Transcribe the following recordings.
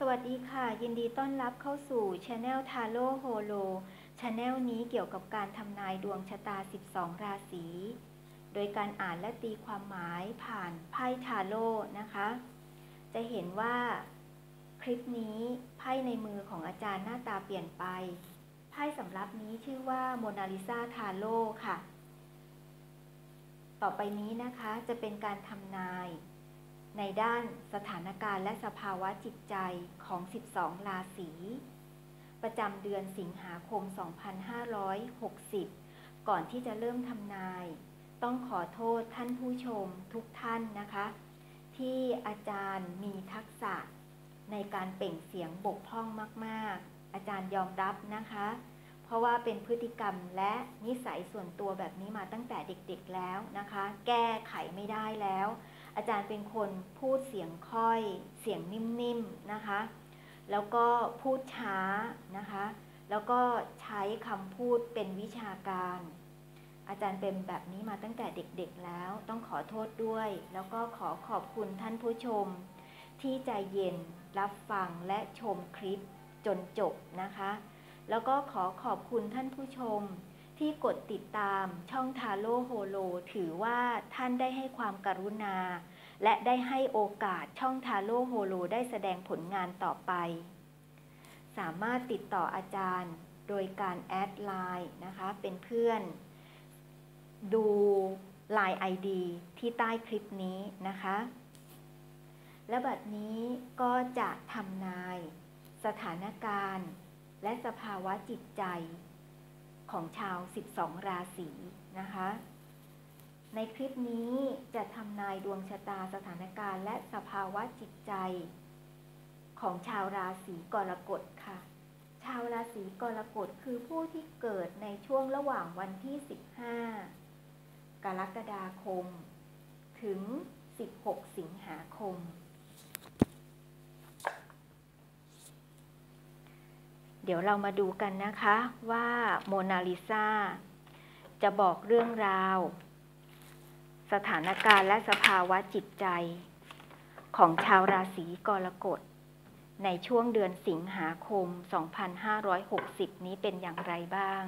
สวัสดีค่ะ ยินดีต้อนรับเข้าสู่ช anel ทาโร่โฮโลช anel นี้เกี่ยวกับการทำนายดวงชะตา 12 ราศี โดยการอ่านและตีความหมายผ่านไพ่ทาโร่นะคะ จะเห็นว่าคลิปนี้ไพ่ในมือของอาจารย์หน้าตาเปลี่ยนไป ไพ่สำรับนี้ชื่อว่าโมนาลิซาทาโร่ค่ะ ต่อไปนี้นะคะจะเป็นการทำนาย ในด้านสถานการณ์และสภาวะจิตใจของ 12 ราศี ประจำเดือนสิงหาคม 2560 ก่อนที่จะเริ่มทำนาย ต้องขอโทษท่านผู้ชมทุกท่านนะคะ ที่อาจารย์มีทักษะ ในการเปล่งเสียงบกพร่องมาก ๆ อาจารย์ยอมรับนะคะ เพราะว่าเป็นพฤติกรรมและนิสัยส่วนตัวแบบนี้มาตั้งแต่เด็ก ๆ แล้วนะคะ แก้ไขไม่ได้แล้ว อาจารย์เป็นคนพูดเสียงค่อยเสียงนิ่มๆนะคะ แล้วก็พูดช้านะคะ แล้วก็ใช้คำพูดเป็นวิชาการ อาจารย์เป็นแบบนี้มาตั้งแต่เด็กๆแล้ว ต้องขอโทษด้วย แล้วก็ขอขอบคุณท่านผู้ชม ที่ใจเย็นรับฟังและชมคลิปจนจบนะคะ แล้วก็ขอขอบคุณท่านผู้ชม ที่กดติดตามช่องทาโร่โฮโล ถือว่าท่านได้ให้ความกรุณา และได้ให้โอกาสช่องทาโร่โฮโล ได้แสดงผลงานต่อไป สามารถติดต่ออาจารย์โดยการแอดไลน์นะคะ เป็นเพื่อน ดู Line ID ที่ใต้คลิปนี้นะคะ และบัดนี้ก็จะทำนาย สถานการณ์ และสภาวะจิตใจ ของชาว 12 ราศีนะคะ ในคลิปนี้จะทำนายดวงชะตาสถานการณ์และสภาวะจิตใจ ของชาวราศีกรกฎค่ะ ชาวราศีกรกฎคือผู้ที่เกิดในช่วงระหว่างวันที่ 15 กรกฎาคม ถึง 16 สิงหาคม เดี๋ยวเรามาดูกันนะคะว่าโมนาลิซาจะบอกเรื่องราว สถานการณ์และสภาวะจิตใจ ของชาวราศีกรกฎในช่วงเดือนสิงหาคม 2560 นี้เป็นอย่างไรบ้าง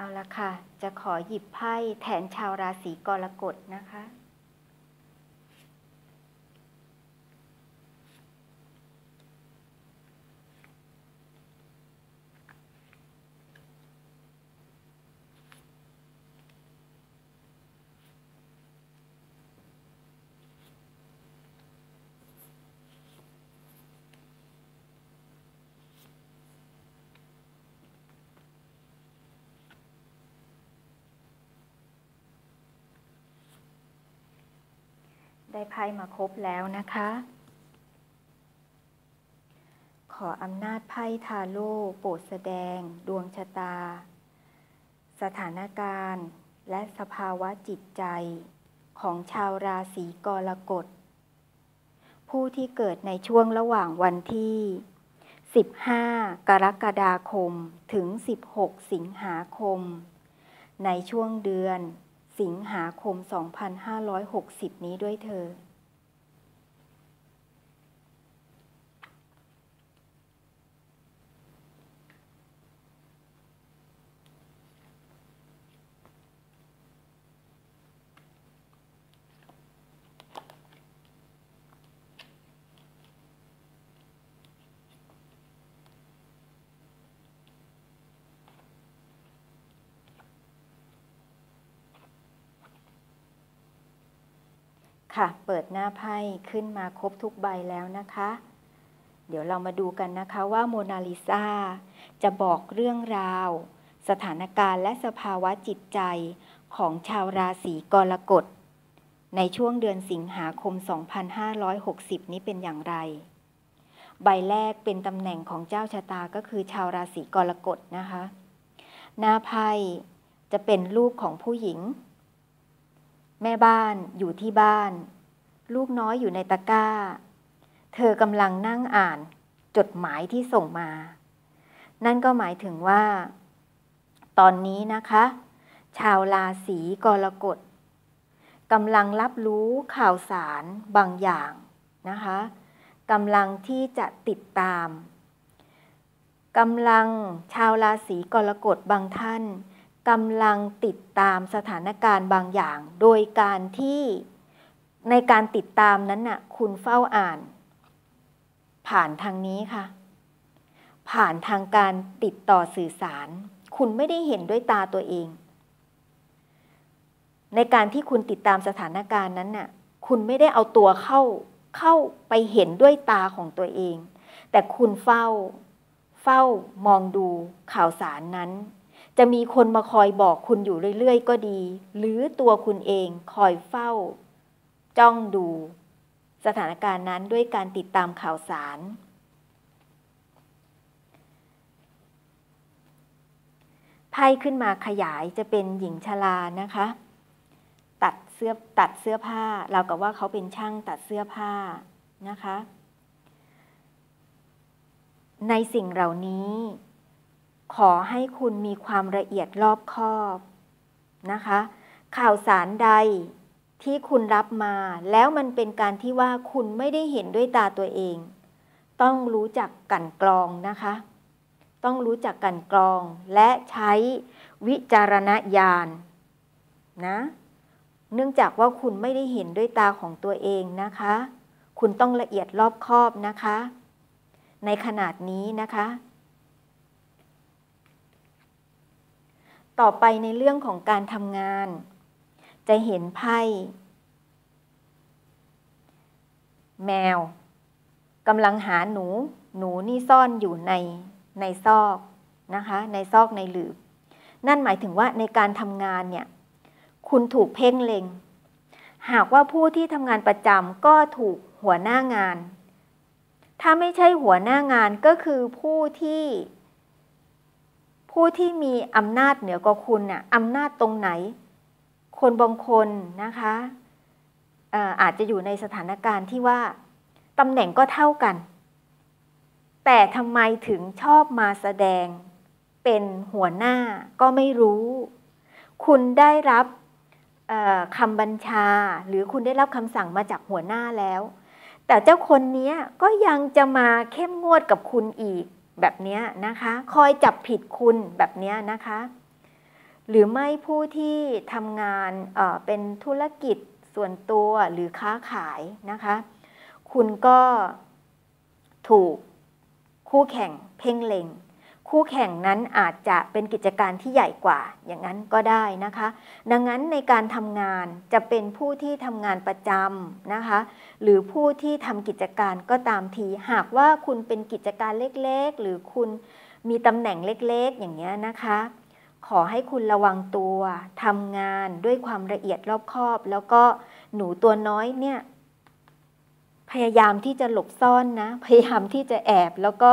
เอาละค่ะ จะขอหยิบไพ่แทนชาวราศีกรกฎนะคะ ได้ไพ่มาครบแล้วนะคะ ขออำนาจไพ่ทาโร่โปรดแสดง ดวงชะตา สถานการณ์ และสภาวะจิตใจ ของชาวราศีกรกฎ ผู้ที่เกิดในช่วงระหว่างวันที่ 15 กรกฎาคม ถึง 16 สิงหาคม ในช่วงเดือน สิงหาคม 2560 นี้ด้วยเธอ ค่ะ เปิดหน้าไพ่ขึ้นมาครบทุกใบแล้วนะคะ เดี๋ยวเรามาดูกันนะคะว่าโมนาลิซาจะบอกเรื่องราว สถานการณ์และสภาวะจิตใจของชาวราศีกรกฎ ในช่วงเดือนสิงหาคม 2560 นี้เป็นอย่างไร ใบแรกเป็นตำแหน่งของเจ้าชะตาก็คือชาวราศีกรกฎนะคะ หน้าไพ่จะเป็นลูกของผู้หญิง แม่บ้านอยู่ที่บ้าน ลูกน้อยอยู่ในตะกร้า เธอกำลังนั่งอ่านจดหมายที่ส่งมา นั่นก็หมายถึงว่า ตอนนี้นะคะ ชาวราศีกรกฎกำลังรับรู้ข่าวสารบางอย่างนะคะกำลังที่จะติดตามกำลังชาวราศีกรกฎบางท่าน กำลังติดตามสถานการณ์บางอย่าง โดยการที่ในการติดตามนั้นน่ะคุณเฝ้าอ่าน ผ่านทางนี้ค่ะ ผ่านทางการติดต่อสื่อสาร คุณไม่ได้เห็นด้วยตาตัวเอง ในการที่คุณติดตามสถานการณ์นั้นน่ะคุณไม่ได้เอาตัวเข้าเข้าไปเห็นด้วยตาของตัวเอง แต่คุณเฝ้า เฝ้ามองดูข่าวสารนั้น จะมีคนมาคอยบอกคุณอยู่เรื่อยๆ ก็ดี หรือตัวคุณเองคอยเฝ้า จ้องดู สถานการณ์นั้นด้วยการติดตามข่าวสาร ไพ่ขึ้นมาขยายจะเป็นหญิงชรานะคะ ตัดเสื้อตัดเสื้อผ้า เรากับว่าเขาเป็นช่างตัดเสื้อผ้านะคะ ในสิ่งเหล่านี้ ขอให้คุณมีความละเอียดรอบคอบนะคะ ข่าวสารใดที่คุณรับมา แล้วมันเป็นการที่ว่าคุณไม่ได้เห็นด้วยตาตัวเอง ต้องรู้จักกันกรองนะคะ ต้องรู้จักกันกรองและใช้วิจารณญาณนะ เนื่องจากว่าคุณไม่ได้เห็นด้วยตาของตัวเองนะคะ คุณต้องละเอียดรอบคอบนะคะ ในขนาดนี้นะคะ ต่อไปในเรื่องของการทำงาน จะเห็นไพ่ แมวกำลังหาหนู หนูนี่ซ่อนอยู่ในในซอกนะคะ ในซอกในหลืบ นั่นหมายถึงว่าในการทำงานเนี่ย คุณถูกเพ่งเล็ง หากว่าผู้ที่ทำงานประจำก็ถูกหัวหน้างาน ถ้าไม่ใช่หัวหน้างานก็คือผู้ที่ ผู้ที่มีอำนาจเหนือกว่าคุณน่ะอำนาจตรงไหน คนบางคนนะคะอาจจะอยู่ในสถานการณ์ที่ว่าตำแหน่งก็เท่ากัน แต่ทำไมถึงชอบมาแสดง เป็นหัวหน้าก็ไม่รู้ คุณได้รับคำบัญชา หรือคุณได้รับคำสั่งมาจากหัวหน้าแล้ว แต่เจ้าคนนี้ก็ยังจะมาเข้มงวดกับคุณอีก แบบนี้นะคะ คอยจับผิดคุณแบบนี้นะคะ หรือไม่ผู้ที่ทำงานเเป็นธุรกิจส่วนตัวหรือค้าขายนะคะ คุณก็ถูกคู่แข่งเพ่งเล็ง คู่แข่งนั้นอาจจะเป็นกิจการที่ใหญ่กว่า อย่างนั้นก็ได้นะคะ ดังนั้นในการทำงานจะเป็นผู้ที่ทำงานประจำนะคะ หรือผู้ที่ทำกิจการก็ตามที หากว่าคุณเป็นกิจการเล็กๆ หรือคุณมีตำแหน่งเล็กๆ อย่างนี้นะคะ ขอให้คุณระวังตัวทำงานด้วยความละเอียดรอบคอบ แล้วก็หนูตัวน้อยเนี่ย พยายามที่จะหลบซ่อนนะ พยายามที่จะแอบ แล้วก็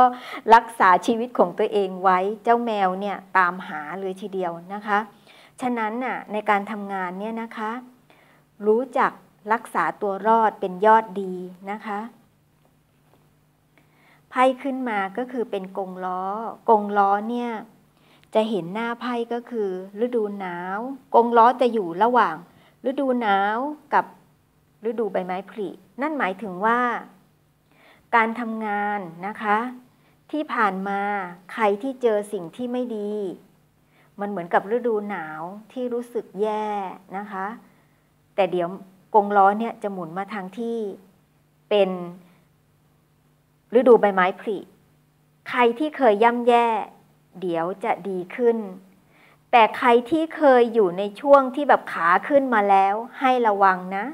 รักษาชีวิตของตัวเองไว้ เจ้าแมวเนี่ยตามหาเลยทีเดียวนะคะ ฉะนั้นน่ะในการทำงานเนี่ยนะคะ รู้จักรักษาตัวรอดเป็นยอดดีนะคะไพ่ขึ้นมาก็คือเป็นกงล้อกงล้อเนี่ยจะเห็นหน้าไพ่ก็คือ ฤดูหนาว กงล้อจะอยู่ระหว่าง ฤดูหนาวกับฤดูใบไม้ผลิ นั่นหมายถึงว่า การทำงานนะคะ ที่ผ่านมาใครที่เจอสิ่งที่ไม่ดี มันเหมือนกับฤดูหนาวที่รู้สึกแย่นะคะ แต่เดี๋ยวกงล้อเนี่ยจะหมุนมาทางที่เป็นฤดูใบไม้ผลิใครที่เคยย่ำแย่ เดี๋ยวจะดีขึ้น แต่ใครที่เคยอยู่ในช่วงที่แบบขาขึ้นมาแล้ว ให้ระวังนะ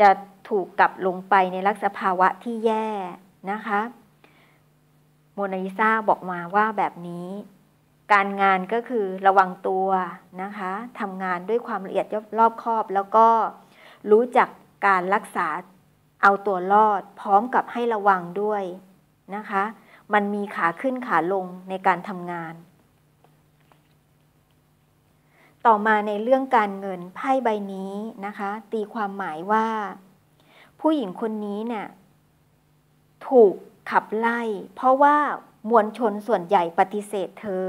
จะ ถูกกลับลงไปในลักษณะภาวะที่แย่นะคะโมนาลิซาบอกมาว่าแบบนี้ การงานก็คือระวังตัวนะคะทำงานด้วยความละเอียดรอบคอบ แล้วก็รู้จักการรักษาเอาตัวรอด พร้อมกับให้ระวังด้วยนะคะ มันมีขาขึ้นขาลงในการทำงาน ต่อมาในเรื่องการเงินไพ่ใบนี้นะคะ ตีความหมายว่า ผู้หญิงคนนี้เนี่ยถูกขับไล่ เพราะว่ามวลชนส่วนใหญ่ปฏิเสธเธอ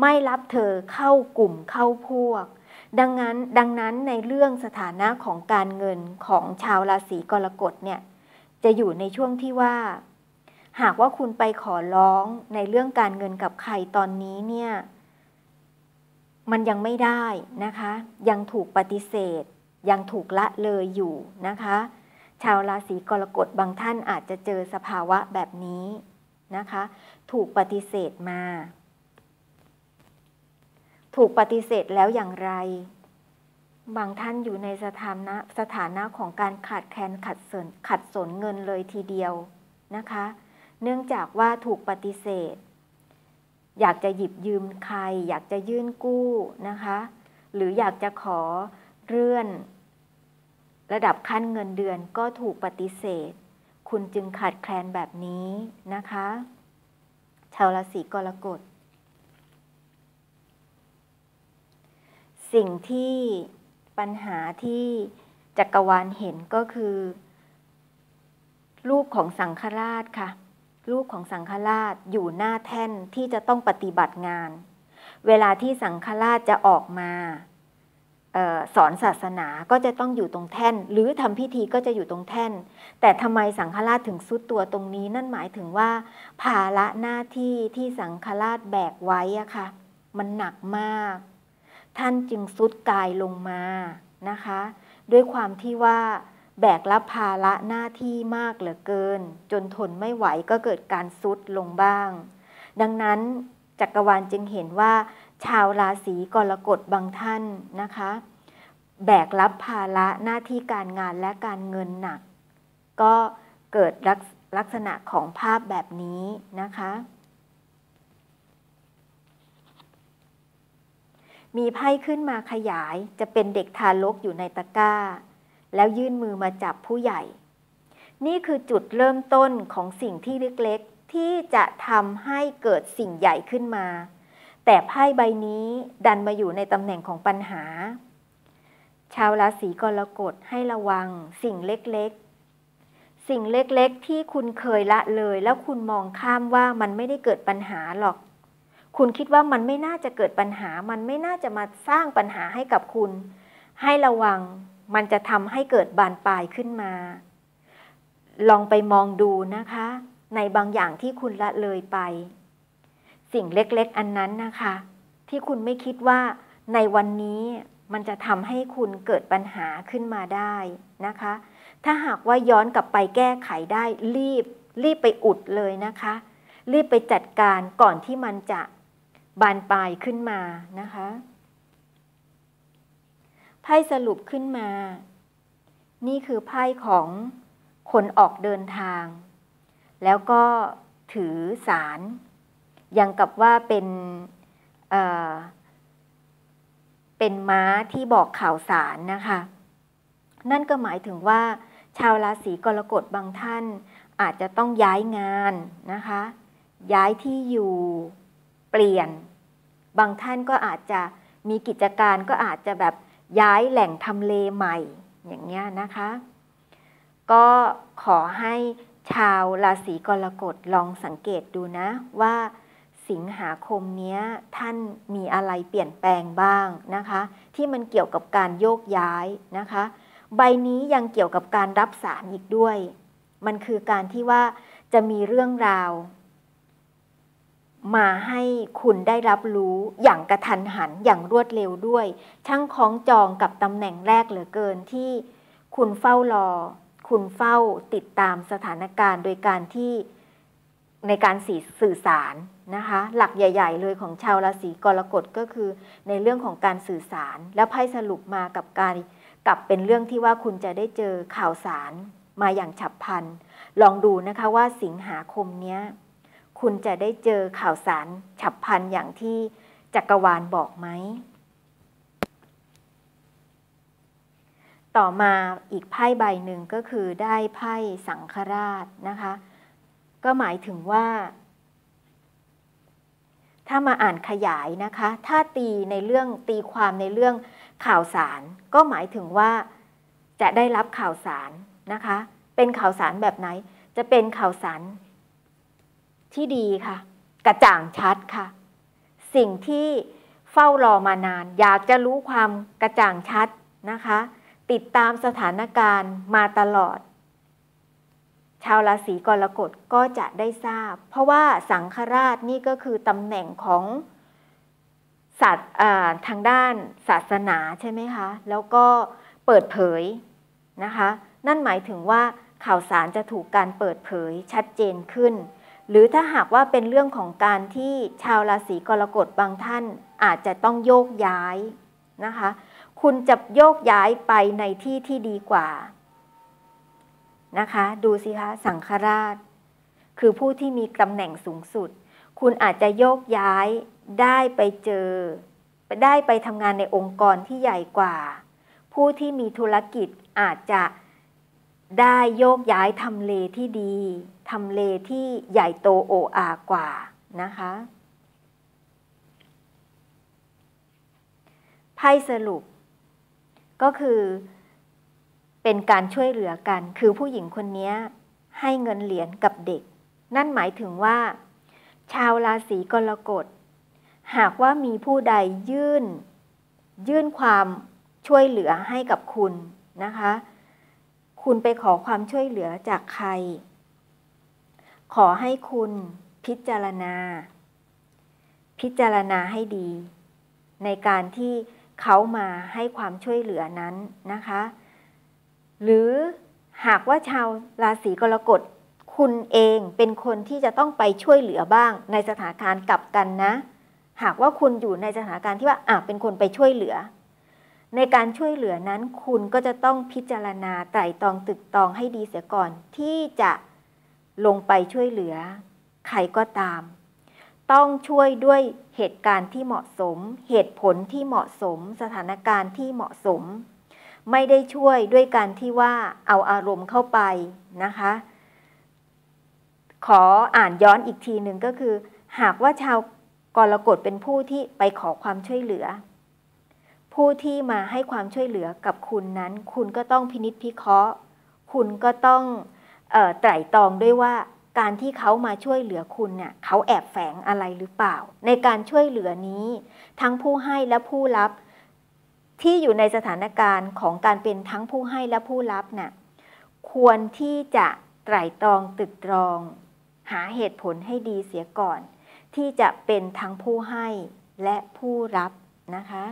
ไม่รับเธอเข้ากลุ่มเข้าพวก ดังนั้นดังนั้นในเรื่องสถานะของการเงินของชาวราศีกรกฎเนี่ยจะอยู่ในช่วงที่ว่า หากว่าคุณไปขอร้องในเรื่องการเงินกับใครตอนนี้เนี่ยมันยังไม่ได้นะคะ ยังถูกปฏิเสธ ยังถูกละเลยอยู่นะคะ ชาวราศีกรกฎบางท่านอาจจะเจอสภาวะแบบนี้นะคะ ถูกปฏิเสธมา ถูกปฏิเสธแล้วอย่างไร บางท่านอยู่ในสถานะสถานะของการขาดแคลนขัดสนขัดสนเงินเลยทีเดียวนะคะ เนื่องจากว่าถูกปฏิเสธ อยากจะหยิบยืมใคร อยากจะยื่นกู้นะคะ หรืออยากจะขอเลื่อน ระดับขั้นเงินเดือนก็ถูกปฏิเสธ คุณจึงขาดแคลนแบบนี้นะคะ ชาวราศีกรกฎ สิ่งที่ปัญหาที่จักรวาลเห็นก็คือ รูปของสังฆราชค่ะ รูปของสังฆราชอยู่หน้าแท่นที่จะต้องปฏิบัติงาน เวลาที่สังฆราชจะออกมา สอนศาสนาก็จะต้องอยู่ตรงแท่น หรือทำพิธีก็จะอยู่ตรงแท่น แต่ทำไมสังฆราชถึงซุดตัวตรงนี้ นั่นหมายถึงว่า ภาระหน้าที่ที่สังฆราชแบกไว้อะค่ะ มันหนักมาก ท่านจึงซุดกายลงมานะคะ ด้วยความที่ว่าแบกรับภาระหน้าที่มากเหลือเกิน จนทนไม่ไหวก็เกิดการซุดลงบ้าง ดังนั้นจักรวาลจึงเห็นว่า ชาวราศีกรกฎบางท่านนะคะ แบกรับภาระหน้าที่การงานและการเงินหนัก ก็เกิดลักษณะของภาพแบบนี้นะคะ มีไพ่ขึ้นมาขยายจะเป็นเด็กทารกอยู่ในตะกร้า แล้วยื่นมือมาจับผู้ใหญ่ นี่คือจุดเริ่มต้นของสิ่งที่เล็กๆ ที่จะทำให้เกิดสิ่งใหญ่ขึ้นมา แต่ไพ่ใบนี้ดันมาอยู่ในตำแหน่งของปัญหา ชาวราศีกรกฎให้ระวังสิ่งเล็กๆ สิ่งเล็กๆ ที่คุณเคยละเลย แล้วคุณมองข้ามว่ามันไม่ได้เกิดปัญหาหรอก คุณคิดว่ามันไม่น่าจะเกิดปัญหา มันไม่น่าจะมาสร้างปัญหาให้กับคุณ ให้ระวังมันจะทำให้เกิดบานปลายขึ้นมา ลองไปมองดูนะคะ ในบางอย่างที่คุณละเลยไป สิ่งเล็กๆ อันนั้นนะคะ ที่คุณไม่คิดว่าในวันนี้มันจะทำให้คุณเกิดปัญหาขึ้นมาได้นะคะ ถ้าหากว่าย้อนกลับไปแก้ไขได้รีบ รีบไปอุดเลยนะคะ รีบไปจัดการก่อนที่มันจะบานปลายขึ้นมานะคะไพ่สรุปขึ้นมา นี่คือไพ่ของคนออกเดินทาง แล้วก็ถือสาร ยังกับว่าเป็นเเป็นม้าที่บอกข่าวสารนะคะ นั่นก็หมายถึงว่า ชาวราศีกรกฎบางท่านอาจจะต้องย้ายงานนะคะ ย้ายที่อยู่เปลี่ยน บางท่านก็อาจจะมีกิจการก็อาจจะแบบย้ายแหล่งทำเลใหม่อย่างเงี้ยนะคะ ก็ขอให้ชาวราศีกรกฎลองสังเกตดูนะว่า สิงหาคมนี้ท่านมีอะไรเปลี่ยนแปลงบ้างนะคะ ที่มันเกี่ยวกับการโยกย้ายนะคะ ใบนี้ยังเกี่ยวกับการรับสารอีกด้วย มันคือการที่ว่าจะมีเรื่องราว มาให้คุณได้รับรู้อย่างกระทันหันอย่างรวดเร็วด้วย ช่างคล้องจองกับตำแหน่งแรกเหลือเกินที่คุณเฝ้ารอ คุณเฝ้าติดตามสถานการณ์โดยการที่ ในการสื่อสารนะคะ หลักใหญ่ ๆ เลยของชาวราศีกรกฎก็คือ ในเรื่องของการสื่อสาร แล้วไพ่สรุปมากับการกลับเป็นเรื่องที่ว่าคุณจะได้เจอข่าวสารมาอย่างฉับพลัน ลองดูนะคะว่าสิงหาคมเนี้ยคุณจะได้เจอข่าวสารฉับพลันอย่างที่จักรวาลบอกไหม ต่อมาอีกไพ่ใบหนึ่งก็คือได้ไพ่สังฆราชนะคะ ก็หมายถึงว่า ถ้ามาอ่านขยายนะคะ ถ้าตีในเรื่องตีความในเรื่องข่าวสาร ก็หมายถึงว่าจะได้รับข่าวสารนะคะ เป็นข่าวสารแบบไหน จะเป็นข่าวสารที่ดีค่ะ กระจ่างชัดค่ะ สิ่งที่เฝ้ารอมานาน อยากจะรู้ความกระจ่างชัดนะคะ ติดตามสถานการณ์มาตลอด ชาวราศีกรกฎก็จะได้ทราบ เพราะว่าสังฆราชนี่ก็คือตำแหน่งของสัตว์ทางด้านศาสนาใช่ไหมคะ แล้วก็เปิดเผยนะคะ นั่นหมายถึงว่าข่าวสารจะถูกการเปิดเผยชัดเจนขึ้น หรือถ้าหากว่าเป็นเรื่องของการที่ชาวราศีกรกฎบางท่านอาจจะต้องโยกย้ายนะคะ คุณจะโยกย้ายไปในที่ที่ดีกว่า นะคะ ดูสิคะสังฆราช คือผู้ที่มีตำแหน่งสูงสุด คุณอาจจะโยกย้ายได้ไปเจอ ได้ไปทำงานในองค์กรที่ใหญ่กว่า ผู้ที่มีธุรกิจอาจจะได้โยกย้ายทำเลที่ดีทำเลที่ใหญ่โตโออากว่านะคะไพ่สรุปก็คือ เป็นการช่วยเหลือกัน คือผู้หญิงคนนี้ให้เงินเหรียญกับเด็ก นั่นหมายถึงว่า ชาวราศีกรกฎ หากว่ามีผู้ใดยื่น ยื่นความช่วยเหลือให้กับคุณนะคะ คุณไปขอความช่วยเหลือจากใคร ขอให้คุณพิจารณา พิจารณาให้ดี ในการที่เขามาให้ความช่วยเหลือนั้นนะคะ หรือหากว่าชาวราศีกรกฎคุณเองเป็นคนที่จะต้องไปช่วยเหลือบ้าง ในสถานการณ์กลับกันนะ หากว่าคุณอยู่ในสถานการณ์ที่ว่าอะเป็นคนไปช่วยเหลือ ในการช่วยเหลือนั้น คุณก็จะต้องพิจารณาไตร่ตรองตึกตองให้ดีเสียก่อน ที่จะลงไปช่วยเหลือ ใครก็ตาม ต้องช่วยด้วยเหตุการณ์ที่เหมาะสม เหตุผลที่เหมาะสม สถานการณ์ที่เหมาะสม ไม่ได้ช่วยด้วยการที่ว่าเอาอารมณ์เข้าไปนะคะ ขออ่านย้อนอีกทีหนึ่งก็คือ หากว่าชาวกรกฎเป็นผู้ที่ไปขอความช่วยเหลือ ผู้ที่มาให้ความช่วยเหลือกับคุณนั้น คุณก็ต้องพินิษพิเคราะห์ คุณก็ต้องออไตร่ตรองด้วยว่าการที่เขามาช่วยเหลือคุณเนี่ยเขาแอบแฝงอะไรหรือเปล่า ในการช่วยเหลือนี้ ทั้งผู้ให้และผู้รับ ที่อยู่ในสถานการณ์ของการเป็นทั้งผู้ให้และผู้รับเนะ่ยควรที่จะไตร่ตรองตึกตรอง หาเหตุผลให้ดีเสียก่อน ที่จะเป็นทั้งผู้ให้และผู้รับนะคะ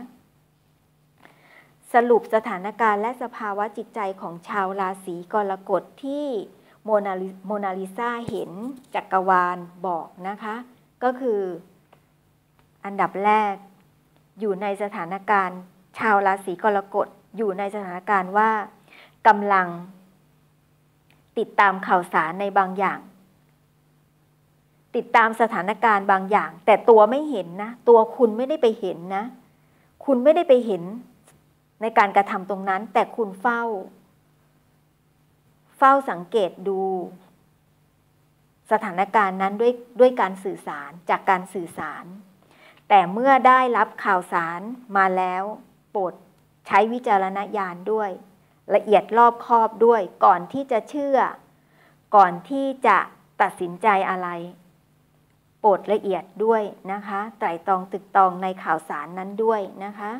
สรุปสถานการณ์และสภาวะจิตใจของชาวราศีกรกฎที่โมนาโมนาลิซาเห็นจักรวาลบอกนะคะ ก็คืออันดับแรกอยู่ในสถานการณ์ ชาวราศีกรกฎอยู่ในสถานการณ์ว่ากำลังติดตามข่าวสารในบางอย่าง ติดตามสถานการณ์บางอย่าง แต่ตัวไม่เห็นนะ ตัวคุณไม่ได้ไปเห็นนะ คุณไม่ได้ไปเห็นในการกระทำตรงนั้น แต่คุณเฝ้า เฝ้าสังเกตดู สถานการณ์นั้นด้วยด้วยการสื่อสารจากการสื่อสาร แต่เมื่อได้รับข่าวสารมาแล้ว ปรดใช้วิจารณญาณด้วย ละเอียดรอบคอบด้วย ก่อนที่จะเชื่อ ก่อนที่จะตัดสินใจอะไร โปรดละเอียดด้วยนะคะไตรตรองตึกตองในข่าวสารนั้นด้วยนะคะ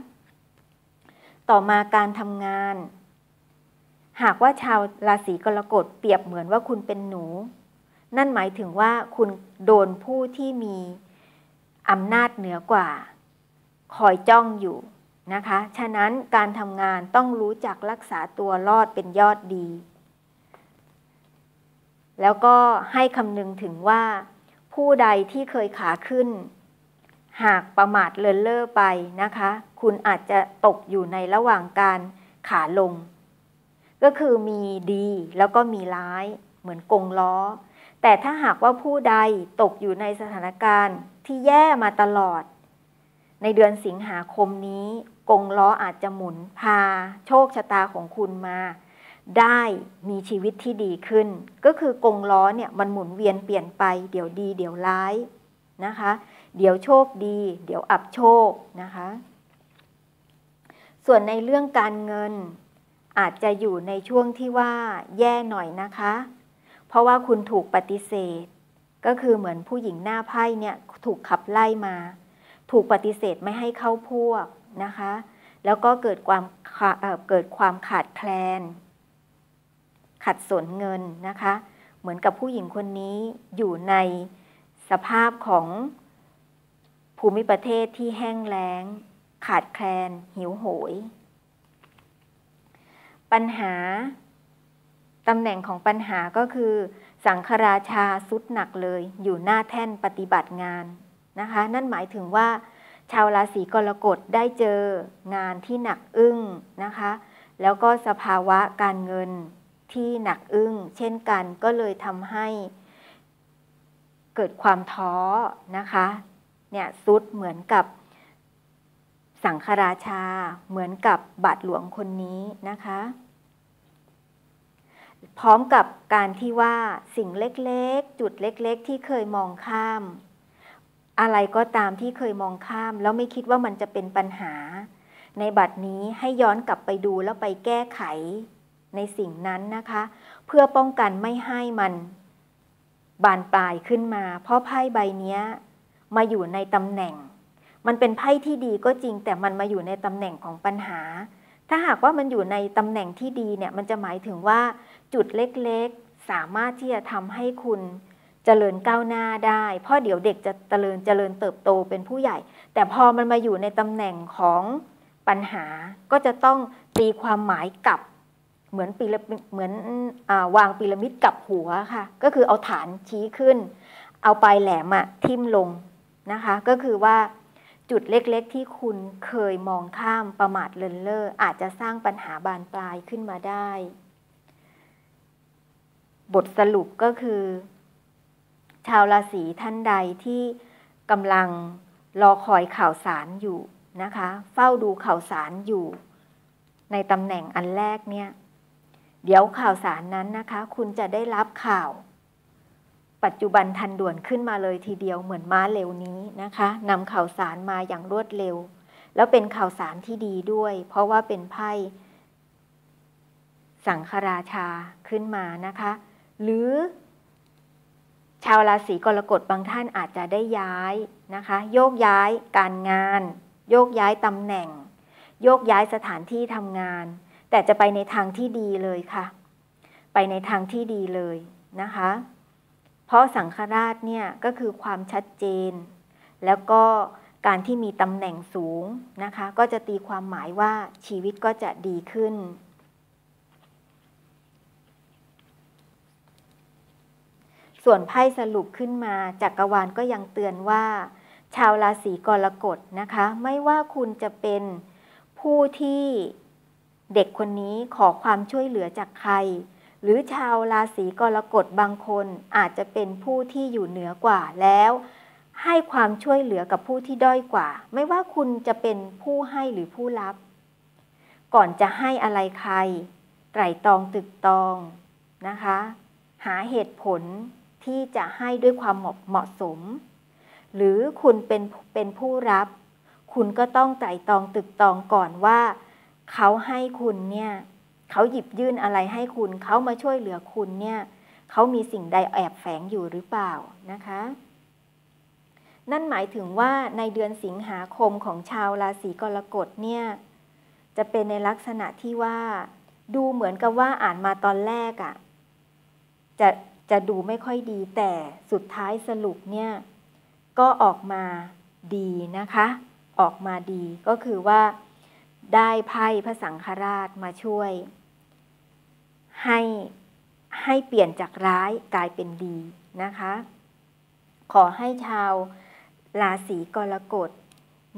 ต่อมาการทำงาน หากว่าชาวราศีกรกฎเปรียบเหมือนว่าคุณเป็นหนู นั่นหมายถึงว่าคุณโดนผู้ที่มีอำนาจเหนือกว่า คอยจ้องอยู่ นะคะ ฉะนั้นการทำงานต้องรู้จักรักษาตัวรอดเป็นยอดดี แล้วก็ให้คำนึงถึงว่า ผู้ใดที่เคยขาขึ้น หากประมาทเลินเล่อไปนะคะ คุณอาจจะตกอยู่ในระหว่างการขาลง ก็คือมีดีแล้วก็มีร้ายเหมือนกงล้อ แต่ถ้าหากว่าผู้ใดตกอยู่ในสถานการณ์ที่แย่มาตลอด ในเดือนสิงหาคมนี้ กงล้ออาจจะหมุนพา โชคชะตาของคุณมา ได้มีชีวิตที่ดีขึ้น ก็คือกงล้อเนี่ยมันหมุนเวียนเปลี่ยนไป เดี๋ยวดี เดี๋ยวร้ายนะคะ เดี๋ยวโชคดี เดี๋ยวอับโชคนะคะ ส่วนในเรื่องการเงินอาจจะอยู่ในช่วงที่ว่าแย่หน่อยนะคะ เพราะว่าคุณถูกปฏิเสธ ก็คือเหมือนผู้หญิงหน้าไพ่เนี่ยถูกขับไล่มา ถูกปฏิเสธไม่ให้เข้าพวกนะคะ แล้วก็เกิดความเกิดความขาดแคลน ขัดสนเงินนะคะ เหมือนกับผู้หญิงคนนี้อยู่ในสภาพของภูมิประเทศที่แห้งแล้ง ขาดแคลน หิวโหย ปัญหาตำแหน่งของปัญหาก็คือ สังคราชาสุดหนักเลย อยู่หน้าแท่นปฏิบัติงาน นะคะ นั่นหมายถึงว่า ชาวราศีกรกฎได้เจองานที่หนักอึ้งนะคะ แล้วก็สภาวะการเงินที่หนักอึ้งเช่นกันก็เลยทำให้เกิดความท้อนะคะเนี่ยซุดเหมือนกับสังฆราชาเหมือนกับบาทหลวงคนนี้นะคะ พร้อมกับการที่ว่าสิ่งเล็กๆ จุดเล็กๆ ที่เคยมองข้าม อะไรก็ตามที่เคยมองข้าม แล้วไม่คิดว่ามันจะเป็นปัญหา ในบัดนี้ให้ย้อนกลับไปดูแล้วไปแก้ไขในสิ่งนั้นนะคะ เพื่อป้องกันไม่ให้มัน บานปลายขึ้นมา เพราะไพ่ใบนี้มาอยู่ในตำแหน่ง มันเป็นไพ่ที่ดีก็จริง แต่มันมาอยู่ในตำแหน่งของปัญหา ถ้าหากว่ามันอยู่ในตำแหน่งที่ดีเนี่ยมันจะหมายถึงว่าจุดเล็กๆ สามารถที่จะทำให้คุณ เจริญก้าวหน้าได้ เพราะเดี๋ยวเด็กจะเจริญเจริญเติบโตเป็นผู้ใหญ่ แต่พอมันมาอยู่ในตำแหน่งของปัญหาก็จะต้องตีความหมายกลับเหมือนปีละเหมือนอวางปีระมิดกลับหัวค่ะ ก็คือเอาฐานชี้ขึ้น เอาปลายแหลมอะทิ่มลงนะคะ ก็คือว่าจุดเล็กๆ ที่คุณเคยมองข้ามประมาทเลินเล่ออาจจะสร้างปัญหาบานปลายขึ้นมาได้ บทสรุปก็คือ ชาวราศีท่านใดที่กำลังรอคอยข่าวสารอยู่นะคะ เฝ้าดูข่าวสารอยู่ ในตำแหน่งอันแรกเนี่ย เดี๋ยวข่าวสารนั้นนะคะ คุณจะได้รับข่าว ปัจจุบันทันด่วนขึ้นมาเลยทีเดียวเหมือนม้าเร็วนี้นะคะนำข่าวสารมาอย่างรวดเร็ว แล้วเป็นข่าวสารที่ดีด้วย เพราะว่าเป็นไพ่สังคราชาขึ้นมานะคะ หรือ ชาวราศีกรกฎบางท่านอาจจะได้ย้ายนะคะ โยกย้ายการงาน โยกย้ายตำแหน่ง โยกย้ายสถานที่ทำงาน แต่จะไปในทางที่ดีเลยค่ะ ไปในทางที่ดีเลยนะคะ เพราะสังฆราชเนี่ยก็คือความชัดเจน แล้วก็การที่มีตำแหน่งสูงนะคะ ก็จะตีความหมายว่าชีวิตก็จะดีขึ้น ส่วนไพ่สรุปขึ้นมาจักรวาลก็ยังเตือนว่า ชาวราศีกรกฎนะคะ ไม่ว่าคุณจะเป็นผู้ที่เด็กคนนี้ขอความช่วยเหลือจากใคร หรือชาวราศีกรกฎบางคนอาจจะเป็นผู้ที่อยู่เหนือกว่าแล้ว ให้ความช่วยเหลือกับผู้ที่ด้อยกว่า ไม่ว่าคุณจะเป็นผู้ให้หรือผู้รับ ก่อนจะให้อะไรใคร ไตรตองตึกตองนะคะ หาเหตุผล ที่จะให้ด้วยความเหมาะสม หรือคุณเป็นเป็นผู้รับ คุณก็ต้องไตรตองตึกตองก่อนว่า เขาให้คุณเนี่ยเขาหยิบยื่นอะไรให้คุณเขามาช่วยเหลือคุณเนี่ยเขามีสิ่งใดแอบแฝงอยู่หรือเปล่านะคะ นั่นหมายถึงว่าในเดือนสิงหาคมของชาวราศีกรกฎเนี่ยจะเป็นในลักษณะที่ว่า ดูเหมือนกับว่าอ่านมาตอนแรกอะ่ะจะ จะดูไม่ค่อยดีแต่สุดท้ายสรุปเนี่ยก็ออกมาดีนะคะ ออกมาดีก็คือว่าได้ไพ่พระสังฆราชมาช่วย ให้ให้เปลี่ยนจากร้ายกลายเป็นดีนะคะ ขอให้ชาวราศีกรกฎ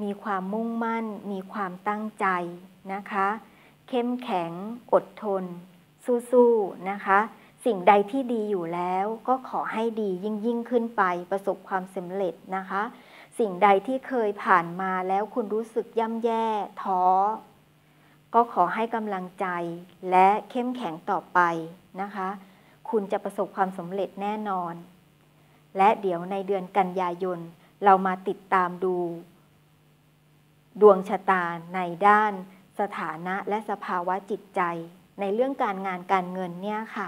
มีความมุ่งมั่น มีความตั้งใจนะคะ เข้มแข็งอดทน สู้ๆนะคะ สิ่งใดที่ดีอยู่แล้วก็ขอให้ดียิ่งยิ่งขึ้นไปประสบความสำเร็จนะคะ สิ่งใดที่เคยผ่านมาแล้วคุณรู้สึกย่ำแย่ท้อ ก็ขอให้กำลังใจและเข้มแข็งต่อไปนะคะ คุณจะประสบความสำเร็จแน่นอน และเดี๋ยวในเดือนกันยายนเรามาติดตามดู ดวงชะตาในด้านสถานะและสภาวะจิตใจ ในเรื่องการงานการเงินเนี่ยค่ะ